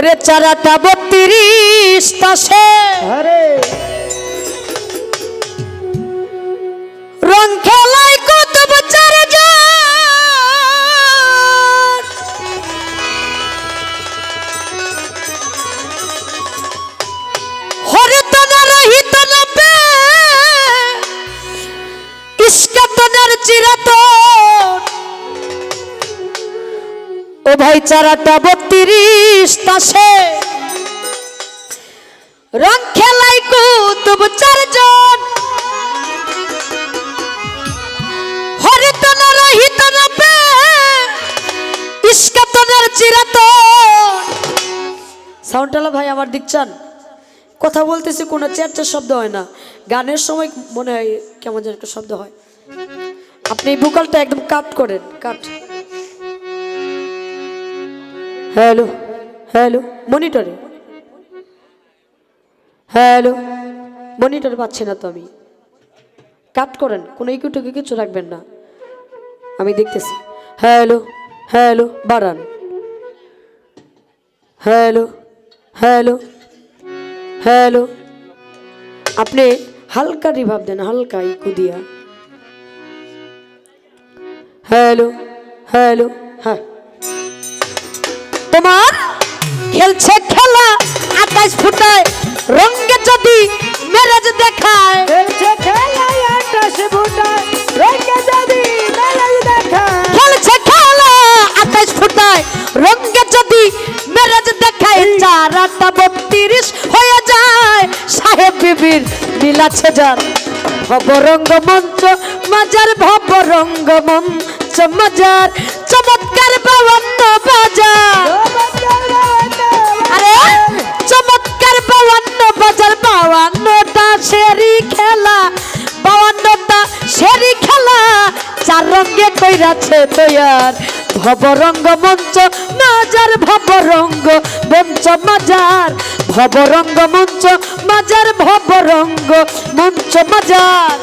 ওরে চারাটা বত্রিশ তাসে। আরে। ও ভাই চারাটা বত্রিশ তাসে রং খেলায় কুতুব চারজন। ভাই, আমার দিক চান। কথা বলতেছি, কোনো চেরচার শব্দ হয় না। গানের সময় মনে হয় কেমন যেন একটা শব্দ হয়। আপনি ভোকালটা একদম কাট করেন, কাট। হ্যালো হ্যালো মনিটরে হ্যালো মনিটর পাচ্ছি না তো আমি। কাট করেন, কোনো ইকুটুকু কিছু রাখবেন না। আমি দেখতেছি। হ্যালো হ্যালো বাড়ান। হ্যালো হ্যালো হ্যালো আপনি হালকা রিভাব দেন, হালকা ইকু দিয়া। হ্যালো হ্যালো হ্যাঁ। তোমার খেলছে খেলা আকাশ ফুটায় রঙ্গে যদি মেরেজ দেখায়। খেলছে খেলায় আকাশ ফুটায় রঙে যদি মেলাজ দেখায়। খেলছে খেলা আকাশ ফুটায় রঙ্গে যদি মেরাজ দেখায়। চারাটা বত্রিশ হয়ে যায় সাহেব বিবির মিলাছে যার। ভবরঙ্গ মঞ্চ মাজার ভবরঙ্গ মঞ্চ মাজার চমৎকার বাবান্ন বাজার। কইরাছে তৈয়ার। ভবরঙ্গ মঞ্চ মাজার ভবরঙ্গ মঞ্চ মাজার। ভবরঙ্গ মঞ্চ মাজার ভবরঙ্গ মঞ্চ মাজার।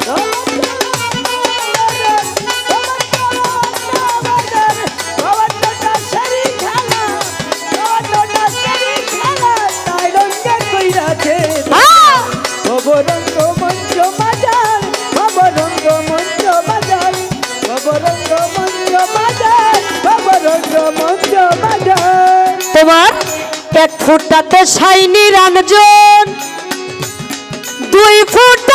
এক ফুটাতে সাইনি রানজন। দুই ফুটায়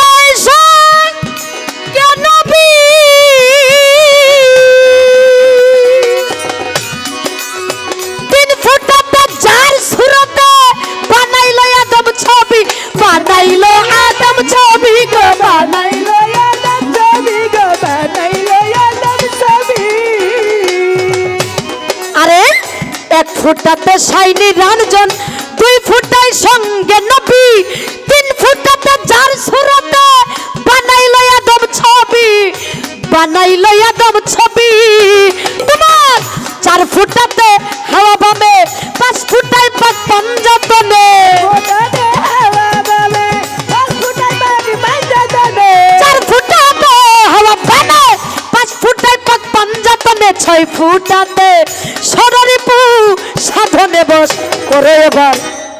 ফুটাতে সাইনি রানজন, দুই ফুটায় সঙ্গে নবী, তিন ফুটাতে যার সুরতে বানাইলো আদম ছবি, বানাইলো আদম ছবি। তোমার চার ফুটাতে হাওয়া বামে, পাঁচ ফুটায় পাঁচ পঞ্জতনে। চার ফুটাতে হাওয়া বামে, পাঁচ ফুটায় পাঁচ পঞ্জতনে, ছয় ফুটাতে করে এবার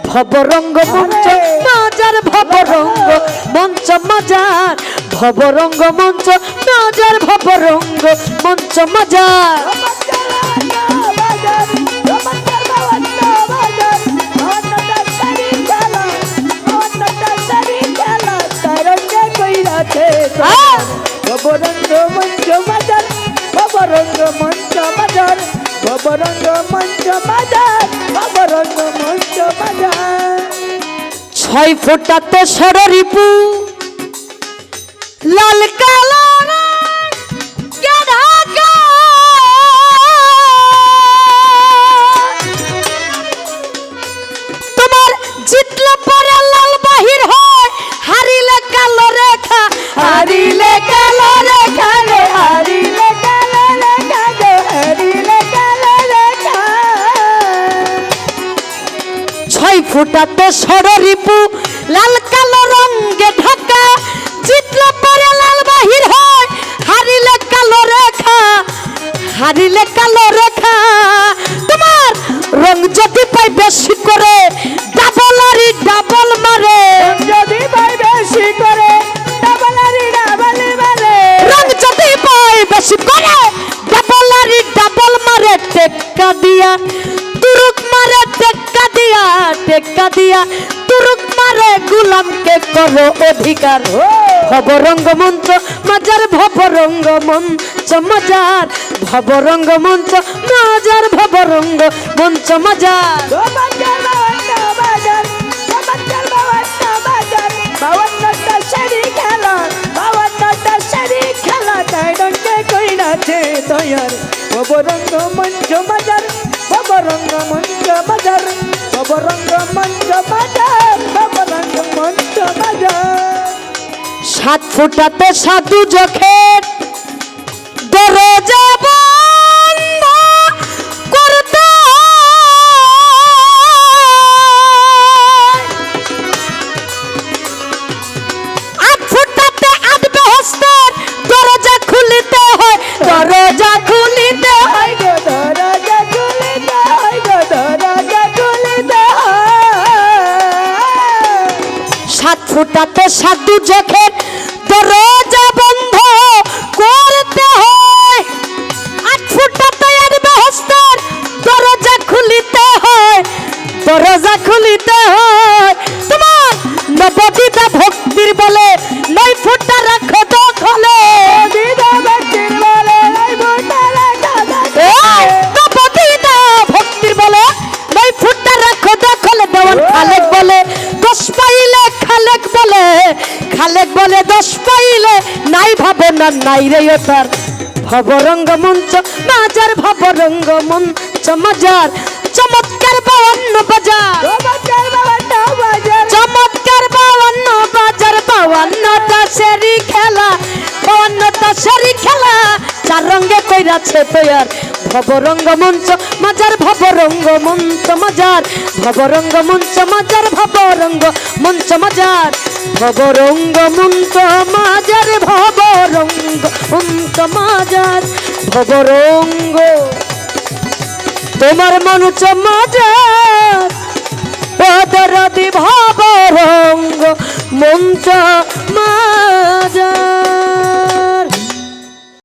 ভবরঙ্গ মঞ্চ মাজার ভবরঙ্গ মঞ্চ মাজার ভবরঙ্গ মঞ্চ মাজার ভবরঙ্গ মঞ্চ মাজার! ভবরঙ্গ মঞ্চ বাজার ভবরঙ্গ মঞ্চ বাজার ভবরঙ্গ মঞ্চ বাজার ছয় ফোটাতে সররিপু লাল কালো ছয় ফুটাতে সররিপু, লাল কালো রঙে ঢাকা। চিত্র পরে লাল বাহির হয়, হারিলে কালো রেখা, হারিলে কালো রেখা। তোমার রং যদি পাই বেশি টেক্কা দিয়া তুরুক মারে গুলামকে করো অধিকার। ভবরঙ্গ মঞ্চ, মাজার ভবরঙ্গ মঞ্চ, মাজার ভবরঙ্গ মঞ্চ, মাজার ভবরঙ্গ মঞ্চ, মাজার। তৈয়ার ববরঙ্গ মঞ্চ বাজার ববরঙ্গ মঞ্চ বাজার সাত ফুটাতে সাধু যখের সাত তো সাধু যখের খালেক বলে দশ পাইলে নাই ভাবনা নাই রে তার ভবরঙ্গ মঞ্চ বাজার ভবরঙ্গ মঞ্চ মাজার। চমৎকার বাউন্ন বাজার। চমৎকার বাউন্ন বাজার। বাউন্নটা সেরি খেলা বাউন্নটা সেরি খেলা। চার রঙ্গে কইরাছে তৈয়ার। ভবরঙ্গ মঞ্চ, মাজার ভবরঙ্গ মঞ্চ, মাজার ভবরঙ্গ মঞ্চ, মাজার ভবরঙ্গ মঞ্চ, মাজার ভবরঙ্গ মঞ্চ, মাজার ভবরঙ্গ মঞ্চ, মাজার ভবরঙ্গ। তোমার মানুষ মাজার পদরদি ভবরঙ্গ মঞ্চ